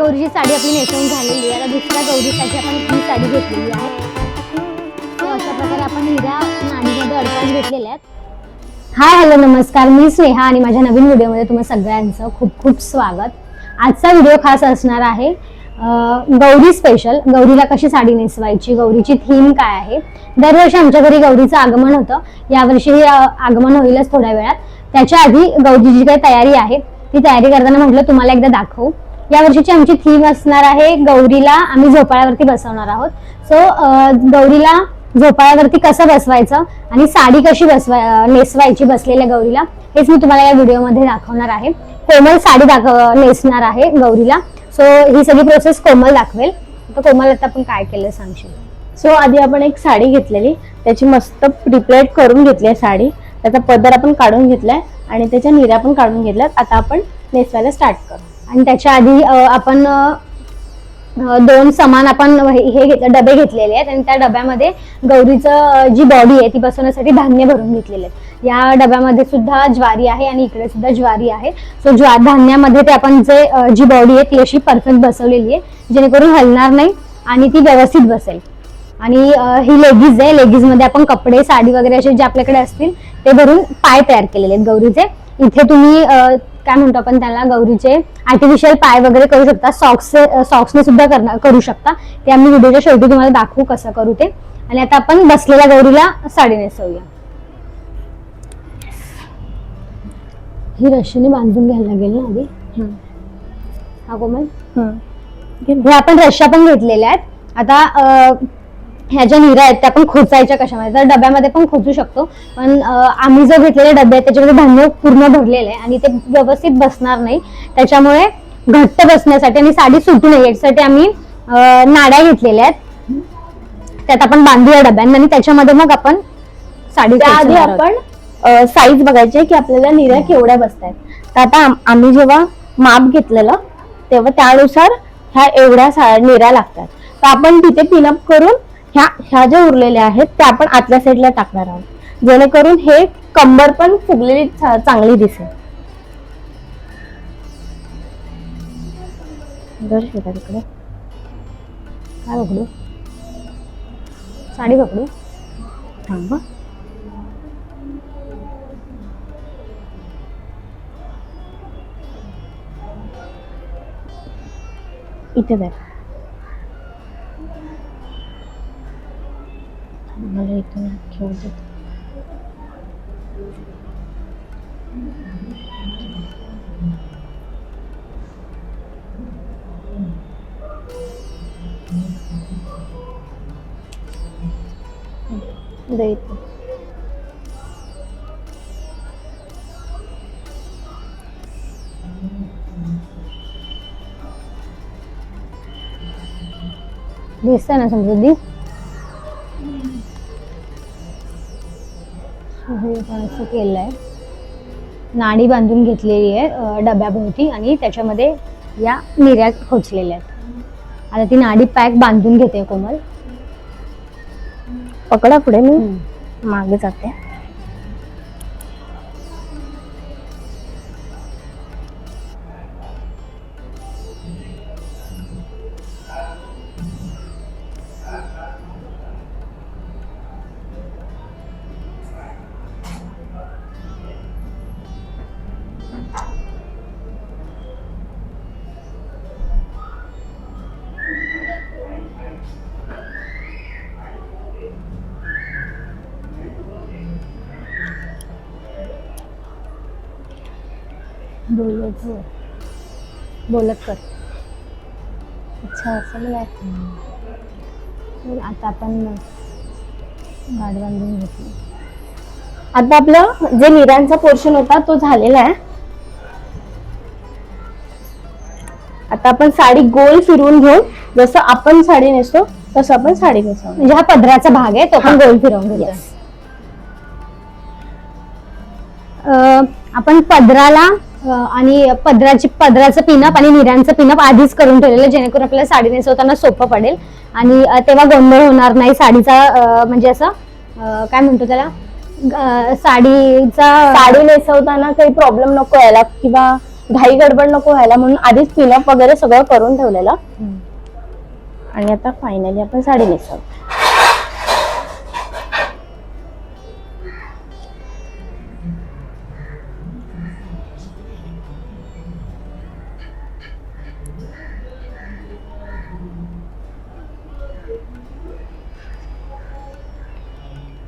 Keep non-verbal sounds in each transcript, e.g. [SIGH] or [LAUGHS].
गौरीची साडी आपली नेसवून झालेली आहे. आता दुसऱ्या गौरीसाठी आपण ही साडी घेतलेली आहे. अशा प्रकारे आपण हिरा नाणीमध्ये अडकवून घेतलेल्या आहेत. हाय हॅलो नमस्कार. मी स्नेहा आणि माझ्या नवीन व्हिडिओमध्ये तुम्हा सगळ्यांचं खूप खूप स्वागत. आजचा व्हिडिओ खास असणार आहे गौरी स्पेशल गौरीला कशी साडी नेसवायची? गौरीची थीम काय आहे? दरवर्षी आमच्या घरी गौरीचं आगमन होतं. यावर्षी हे आगमन होईलच थोड्या वेळात. त्याच्या आधी गौरीची जी काही तयारी आहे ती तयारी करताना म्हटलं तुम्हाला एकदा दाखवू. या वर्षीची आमची थीम असणार आहे गौरीला आम्ही झोपाळ्यावरती बसवणार आहोत. सो गौरीला झोपाळ्यावरती कसं बसवायचं आणि साडी कशी बसवा नेसवायची बसलेल्या गौरीला हेच मी तुम्हाला या व्हिडिओमध्ये दाखवणार आहे. कोमल साडी दाखव नेसणार आहे गौरीला. सो ही सगळी प्रोसेस कोमल दाखवेल. तर कोमल आता आपण काय केलं सांगशील? सो आधी आपण एक साडी घेतलेली. त्याची मस्त प्रिपेअर करून घेतली आहे साडी. त्याचा पदर आपण काढून घेतलाय आणि त्याच्या निऱ्या पण काढून घेतल्यात. आता आपण नेसवायला स्टार्ट करू. आणि त्याच्या आधी आपण दोन समान आपण हे हे घेत- डबे घेतलेले आहेत आणि त्या डब्यामध्ये गौरीचं जी बॉडी आहे ती बसवण्यासाठी धान्य भरून घेतलेले आहेत. या डब्यामध्ये सुद्धा ज्वारी आहे आणि इकडे सुद्धा ज्वारी आहे. सो ज्वा धान्यामध्ये ते आपण जे जी बॉडी आहे ती अशी परफेक्ट बसवलेली आहे जेणेकरून हलणार नाही आणि ती व्यवस्थित बसेल. आणि ही लेगीज आहे. लेगीजमध्ये आपण कपडे साडी वगैरे असे जे आपल्याकडे असतील ते भरून पाय तयार केलेले आहेत गौरीचे. इथे तुम्ही काय म्हणतो आपण त्याला गौरीचे आर्टिफिशियल पाय वगैरे करू शकता. सॉक्स सॉक्सने सुद्धा करणार करू शकता. ते आम्ही व्हिडिओच्या शेवटी तुम्हाला दाखवू कसं करू ते. आणि आता आपण बसलेल्या गौरीला साडी नेसवूया. ही रशीने बांधून घ्यायला लागेल ना आधी? हा कोमल? हे आपण रश्या पण घेतलेल्या आहेत. आता ह्या ज्या निरा आहेत त्या आपण खोचायच्या कशामध्ये? तर डब्यामध्ये पण खोचू शकतो. पण आम्ही जो घेतलेले डबे आहेत त्याच्यामध्ये धान्य पूर्ण भरलेलं आहे आणि ते व्यवस्थित बसणार नाही. त्याच्यामुळे घट्ट बसण्यासाठी आणि साडी सुटू नये याच्यासाठी आम्ही नाड्या घेतलेल्या आहेत. त्यात आपण बांधूया डब्यांना आणि त्याच्यामध्ये मग आपण साडी आहोत. आपण साईज बघायची की आपल्याला निऱ्या केवढ्या बसत आहेत तर आता आम- आम्ही जेव्हा माप घेतलेलं तेव्हा त्यानुसार ह्या एवढ्या निऱ्या लागतात. तर आपण तिथे पिनअप करून ह्या ह्या ज्या उरलेल्या आहेत त्या आपण आतल्या साईडला टाकणार आहोत. जेणेकरून हे कंबर पण फुगलेली चांगली दिसेल. तिकडे काय पकडू साडी पकडू? थांब इथे द्या इथून घेऊ दे. दे इथे. हे आपण असं केलंय. नाडी बांधून घेतलेली आहे डब्याभोवती आणि त्याच्यामध्ये या निर्या खोचलेल्या आहेत. आता ती नाडी पॅक बांधून घेते कोमल. पकडा पुढे मी. मागे जाते. बोलत हो. बोलत कर. अच्छा असं आता आपण गाडी बांधून घेतली. आता आपलं जे निरांचा पोर्शन होता तो झालेला आहे. आता आपण साडी गोल फिरवून घेऊन जसं आपण साडी नेसतो तसं आपण साडी नेसवणार म्हणजे हा पदराचा भाग आहे तो आपण गोल फिरवून घेतो अं, आपण पदराला आणि पदराची पदराचं पिनअप आणि निऱ्यांचं पिनअप आधीच करून ठेवलेलं जेणेकरून आपल्याला साडी नेसवताना सोपं पडेल. आणि तेव्हा गोंधळ होणार नाही. साडीचा म्हणजे असं काय म्हणतो त्याला? साडीचा साडी नेसवताना काही प्रॉब्लेम नको यायला किंवा घाई गडबड नको व्हायला म्हणून आधीच पिनअप वगैरे सगळं करून ठेवलेलं. आणि आता फायनली आपण साडी नेसवतो.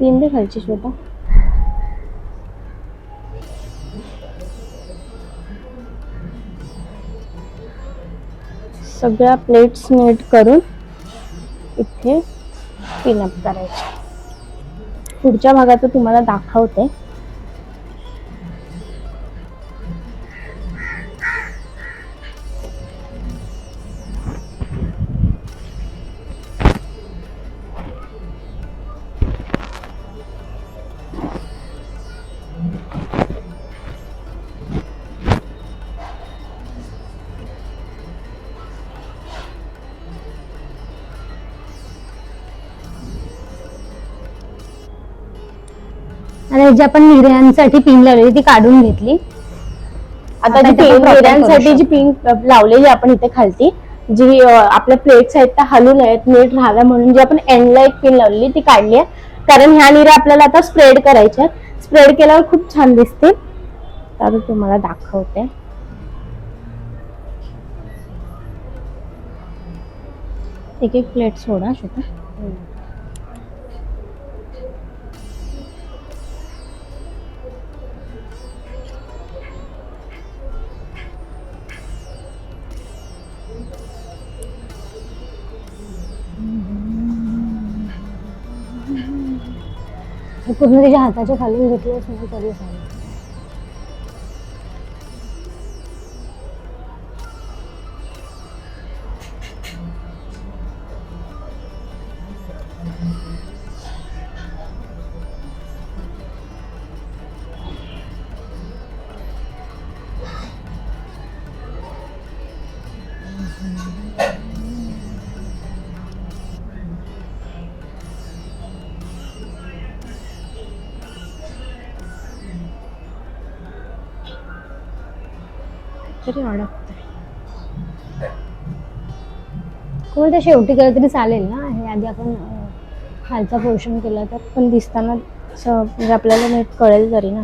पिन दे खालची श्वेता सगळ्या प्लेट्स नीट करून इथे पिनअप करायचे पुढच्या भागात तुम्हाला दाखवते आणि जी आपण निर्यांसाठी पिन लावलेली ती काढून घेतली. आता जी करू जी पिन लावलेली आपण इथे खालती जी आपल्या प्लेट्स आहेत त्या हलून आहेत नीट राहाव्या म्हणून जी आपण एंडला एक पिन लावलेली ती काढली आहे. कारण ह्या निऱ्या आपल्याला आता स्प्रेड करायच्या आहेत. स्प्रेड केल्यावर खूप छान दिसते तर तुम्हाला दाखवते. एक एक प्लेट सोडा श्वेता पूर्ण त्याच्या हाताच्या खालून घेतलंच असं तरी चालेल. तरी अडकतंय. कोणी ते शेवटी केलं तरी चालेल ना? हे आधी आपण खालचा पोर्शन केला तर पण दिसताना असं म्हणजे आपल्याला नीट कळेल तरी ना.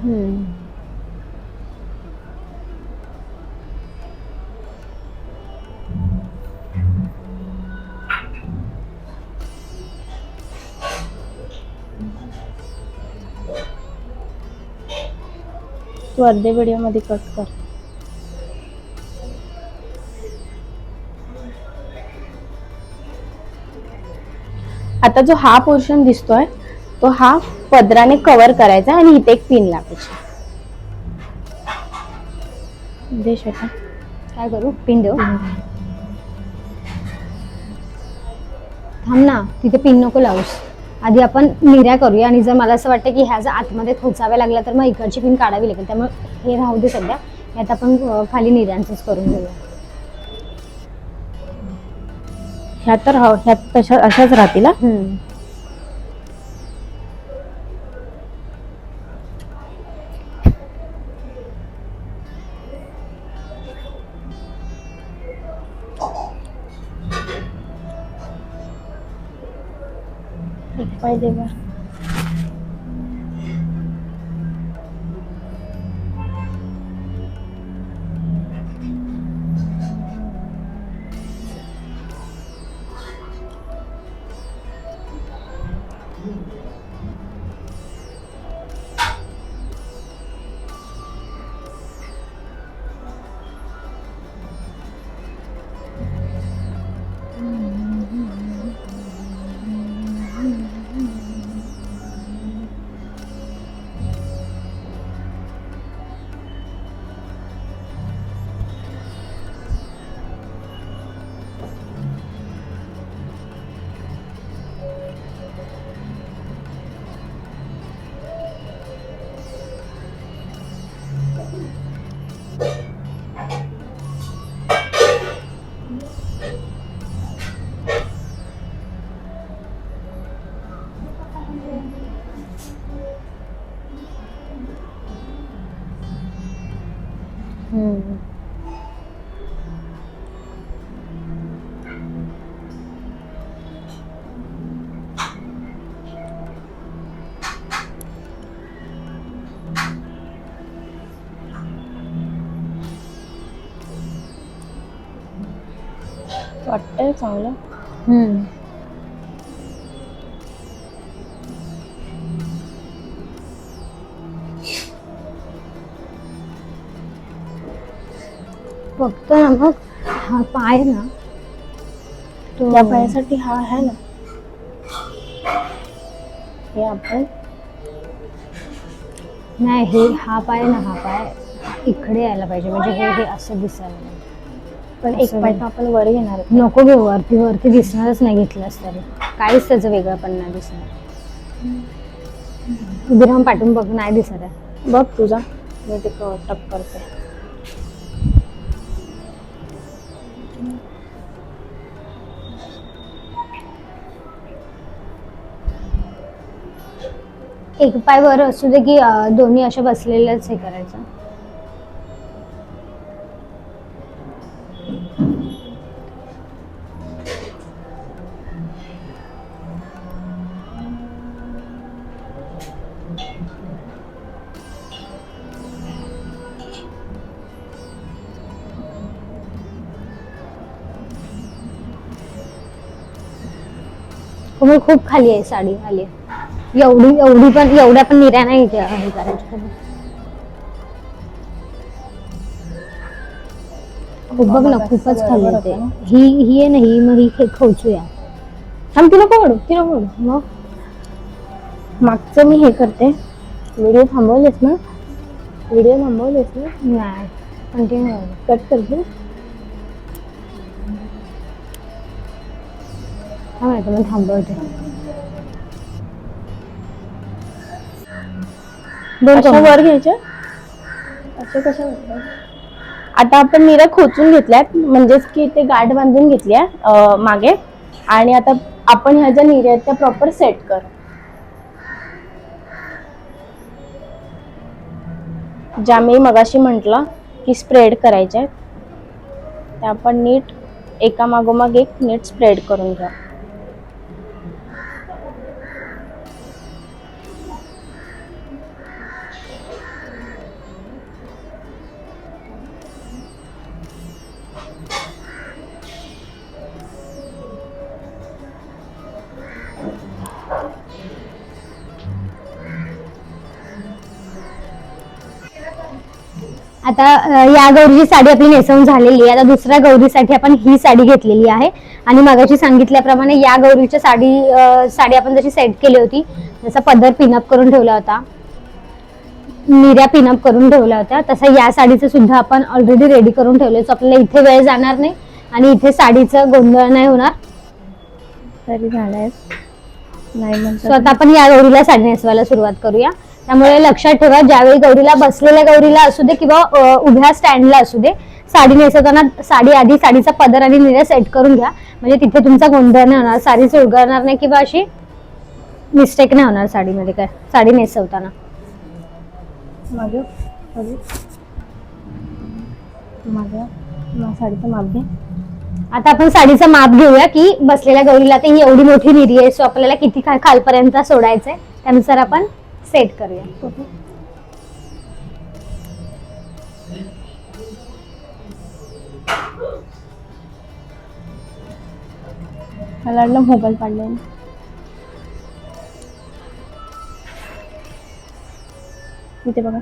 तू अर्धे व्हिडिओमध्ये कट कर. आता जो हा पोर्शन दिसतोय तो हा पदराने कव्हर करायचा आणि इथे एक पिन लावायची श्वेता. काय करू? पिन देऊ? थांब ना तिथे पिन नको लावूस. आधी आपण निर्या करूया आणि जर मला असं वाटतं की ह्या जर आतमध्ये खोचाव्या लागल्या तर मग इकडची पिन काढावी लागेल. त्यामुळे हे राहू दे सध्या. यात आपण खाली निर्यांचंच करून घेऊया. ह्या तर हो, ह्या तशा अशाच राहतील हा. ừ. वाटतंय चांगलं ना मग हा पाय ना तो या पायासाठी हा आहे ना. हे आपण नाही हे हा पाय ना हा पाय इकडे यायला पाहिजे. म्हणजे हे हे असं दिसायला पाहिजे. पण एक पाय नाही. तर आपण वर घेणार आहे. नको घेऊ वरती वरती दिसणारच नाही घेतलंस तरी. काहीच त्याचं वेगळं पण नाही दिसणार. उभी राहून पाठवून बघ नाही दिसत आहे. बघ तुझा. मी ते टप करते. एक पाय वर असू दे की अं, दोन्ही अशा बसलेल्याच हे करायचं. कोमल खूप खाली आहे साडी खाली आहे. एवढी एवढी पण एवढ्या पण निर्या नाही हे खूप बघ ना खूपच खाली येते. ही ही आहे ना ही मग ही खोचूया थांब ती नको ओढू ती नको ओढू मग? मागचं मी हे करते. व्हिडिओ थांबवलेस ना? व्हिडिओ थांबवलेस ना? नाही. कंटिन्यू कट करते हा माहिती मग थांबवते. दोन अशा कमर. वर घ्यायच्या. अशा कशा म्हणतात? आता आपण निऱ्या खोचून घेतल्यात म्हणजेच की ते गाठ बांधून घेतली आहे अं, मागे. आणि आता आपण ह्या ज्या निऱ्या आहेत त्या प्रॉपर सेट कर. ज्या मी मगाशी म्हटलं की स्प्रेड करायच्या आहेत. त्या आपण नीट एका मागोमाग एक नीट स्प्रेड करून घ्या. आता या गौरीची साडी आपली नेसवून झालेली आहे. आता दुसऱ्या गौरीसाठी आपण ही साडी घेतलेली आहे. आणि मगाशी सांगितल्याप्रमाणे या गौरीच्या साडी साडी आपण जशी सेट केली होती जसा पदर पिनअप करून ठेवला होता. निर्या पिनअप करून ठेवल्या होत्या. तसं या साडीचं सुद्धा आपण ऑलरेडी रेडी करून ठेवले सो आपल्याला इथे वेळ जाणार नाही आणि इथे साडीचं गोंधळ नाही होणार. तरी झालंय. नाही सो आता आपण या गौरीला साडी नेसवायला सुरुवात करूया. त्यामुळे लक्षात ठेवा ज्यावेळी गौरीला बसलेल्या गौरीला असू दे किंवा उभ्या स्टँडला असू दे साडी नेसवताना साडी आधी साडीचा पदर आणि निर्या सेट करून घ्या. म्हणजे तिथे तुमचा गोंधळ नाही होणार साडी चुळगळणार नाही किंवा अशी मिस्टेक नाही होणार साडीमध्ये काय साडी नेसवताना. साडीचं माप घे. आता आपण साडीचं माप घेऊया की बसलेल्या गौरीला ते ही एवढी मोठी निरी आहे सो आपल्याला किती खालपर्यंत सोडायचंय त्यानुसार आपण सेट करूया. मला वाटलं मोबाईल पाडले इथे बघा.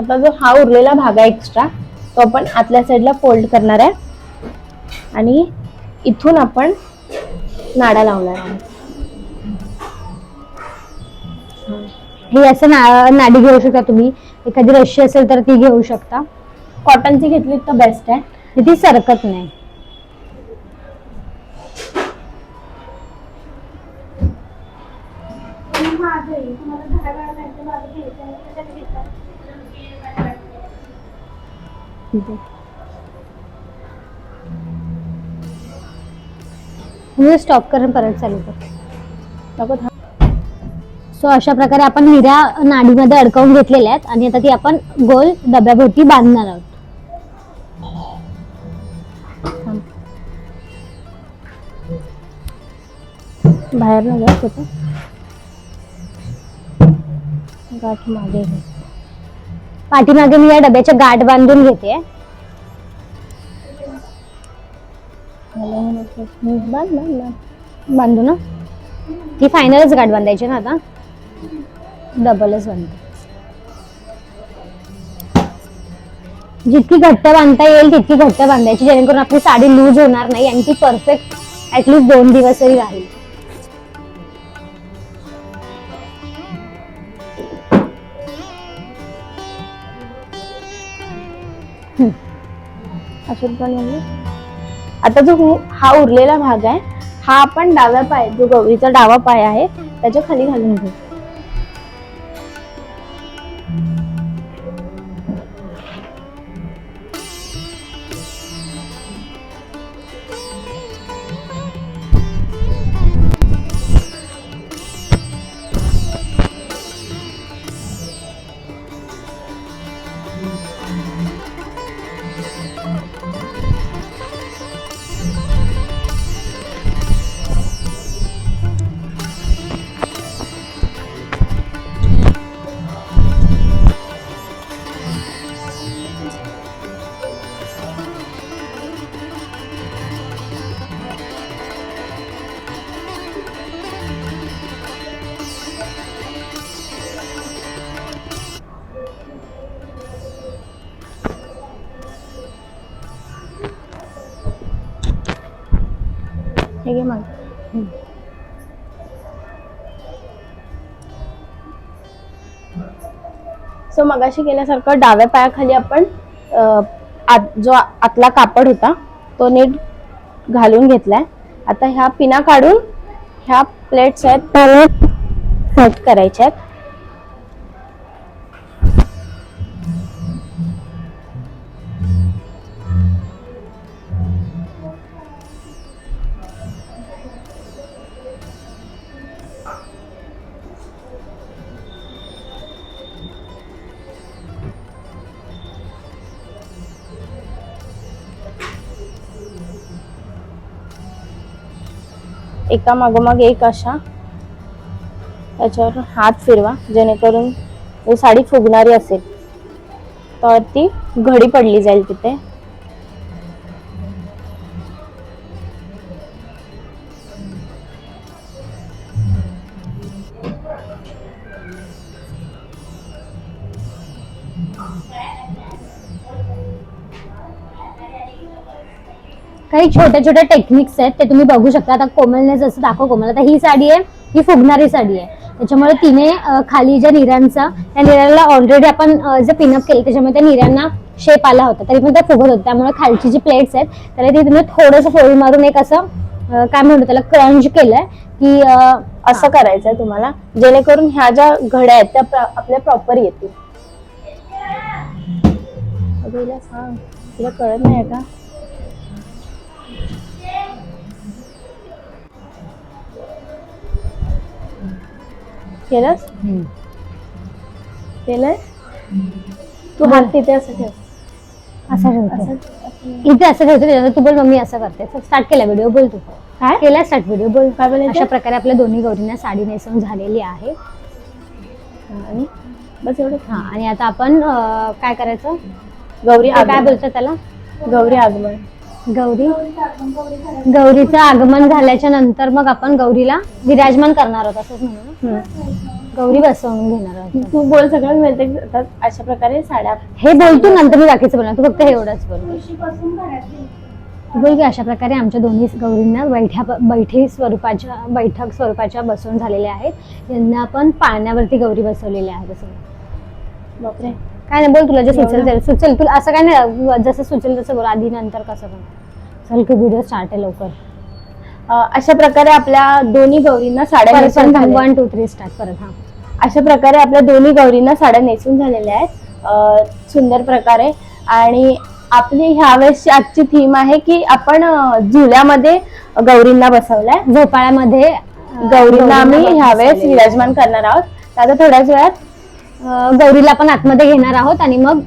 आता जो हा उरलेला भाग आहे एक्स्ट्रा तो आपण आतल्या साईडला फोल्ड करणार आहे. आणि इथून आपण नाडा लावणार आहे. हे असं ना नाडी घेऊ शकता तुम्ही. एखादी रशी असेल तर ती घेऊ शकता. कॉटनची घेतली तर बेस्ट आहे. ती सरकत नाही. म्हणजे स्टॉप करून परत चालू कर. सो अशा प्रकारे आपण हिऱ्या नाडीमध्ये अडकवून घेतलेल्या आहेत आणि आता ती आपण गोल डब्याभोवती बांधणार आहोत. बाहेर न जात होतं गाठ मागे पाठीमागे मी या डब्याच्या गाठ बांधून घेते. बांधू ना. ती फायनलच गाठ बांधायची ना आता. डबलच बांधते. जितकी घट्ट बांधता येईल तितकी घट्ट बांधायची जेणेकरून आपली साडी लूज होणार नाही आणि ती परफेक्ट ऍटलीस्ट दोन दिवस तरी राहील. अशोक आता जो हा उरलेला भाग आहे हा आपण डाव्या पाय जो गवरीचा डावा पाय आहे त्याच्याखाली घालून घेऊ. मगाशी केल्यासारखं डाव्या पायाखाली आपण आत जो आतला कापड होता तो नीट घालून घेतलाय. आता ह्या पिना काढून ह्या प्लेट्स आहेत त्या सेट करायच्या आहेत. एका मागोमाग एक अशा. त्याच्यावर हात फिरवा जेणेकरून साडी फुगणारी असेल. तर ती घडी पडली जाईल तिथे. काही छोट्या छोट्या टेक्निक्स आहेत ते तुम्ही बघू शकता. आता कोमलने जसं दाखव कोमल आता ही साडी आहे ही फुगणारी साडी आहे. त्याच्यामुळे तिने खाली ज्या निऱ्यांचा त्या निऱ्याला ऑलरेडी आपण जे पिनअप केलं त्याच्यामुळे त्या निऱ्यांना शेप आला होता. तरी पण त्या फुगत होत्या. त्यामुळे खालची जी प्लेट्स आहेत त्याला ती तुम्ही थोडंसं फोल्ड मारून एक असं काय म्हणतो त्याला क्रंच केलंय की असं करायचंय तुम्हाला. जेणेकरून ह्या ज्या घड्या आहेत त्या आपल्या प्रॉपर येतील. तुला कळत नाही का केलंस. केलंय? तू हात तिथे असं ठेव. असं ठेवते. असं इथे असं ठेवते त्याच्यावर तू बोल मम्मी असं करते. स्टार्ट केला व्हिडिओ बोल तू. काय? केला स्टार्ट व्हिडिओ बोल. काय बोलायचं? अशा प्रकारे आपल्या दोन्ही गौरींना साडी नेसवून झालेली आहे. आणि बस एवढं. हा आणि आता आपण काय करायचं? गौरी काय बोलतात त्याला? गौरी आगमन. गौरी? गौरीचं आगमन झाल्याच्यानंतर मग आपण गौरीला विराजमान करणार आहोत असंच म्हणू ना? गौरी बसवून घेणार आहोत. तू बोल सगळं मिळते अशा प्रकारे साड्या. हे बोल तू नंतर मी बाकीचं बोलणार. तू फक्त हे एवढंच बोल. तू बोल की अशा प्रकारे आमच्या दोन्ही गौरींना बैठ्या बैठी स्वरूपाच्या बैठक स्वरूपाच्या बसवून झालेल्या आहेत. यांना आपण पाळण्यावरती गौरी बसवलेल्या आहेत असं. बापरे. काय नाही बोल तुला जे सुचेल ते सुचेल तुला असं काय नाही जसं सुचेल तसं बोल आधी नंतर कसं पण चल की व्हिडिओ स्टार्ट आहे लवकर. अशा प्रकारे आपल्या दोन्ही गौरींना साड्या नेसून वन टू थ्री स्टार्ट परत हा. अशा प्रकारे आपल्या दोन्ही गौरींना साड्या नेसून झालेल्या आहेत. सुंदर प्रकारे. आणि आपली ह्यावेळेसची आजची थीम आहे की आपण झुल्यामध्ये गौरींना बसवलाय. झोपाळ्यामध्ये गौरींना आम्ही ह्यावेळेस. विराजमान करणार आहोत. तर आता थोड्याच वेळात गौरीला आपण आतमध्ये घेणार आहोत आणि मग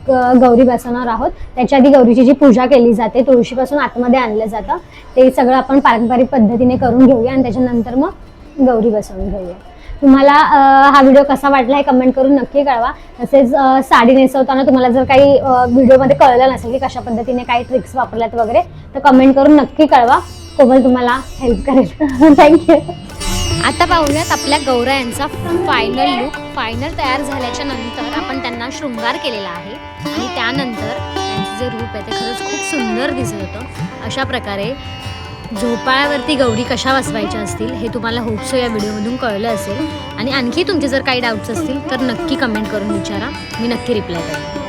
गौरी बसवणार आहोत. त्याच्या आधी गौरीची जी पूजा केली जाते तुळशीपासून आतमध्ये आणलं जातं. ते सगळं आपण पारंपरिक पद्धतीने करून घेऊया आणि त्याच्यानंतर मग गौरी बसवून घेऊया. तुम्हाला हा व्हिडिओ कसा वाटला हे कमेंट करून नक्की कळवा. तसेच साडी नेसवताना तुम्हाला जर काही व्हिडिओमध्ये कळलं नसेल की कशा पद्धतीने काही ट्रिक्स वापरल्यात वगैरे तर कमेंट करून नक्की कळवा. कोमल तुम्हाला हेल्प करेल. [LAUGHS] थँक्यू आता पाहूयात आपल्या गौरायांचा फायनल लुक फायनल तयार झाल्याच्यानंतर आपण त्यांना शृंगार केलेला आहे. आणि त्यानंतर त्यांचं जे रूप आहे ते खरंच खूप सुंदर दिसत होतं. अशा प्रकारे झोपाळ्यावरती गौरी कशा बसवायच्या असतील हे तुम्हाला होपसो या व्हिडिओमधून कळलं असेल. आणि आणखी तुमचे जर काही डाऊट्स असतील तर नक्की कमेंट करून विचारा. मी नक्की रिप्लाय करेन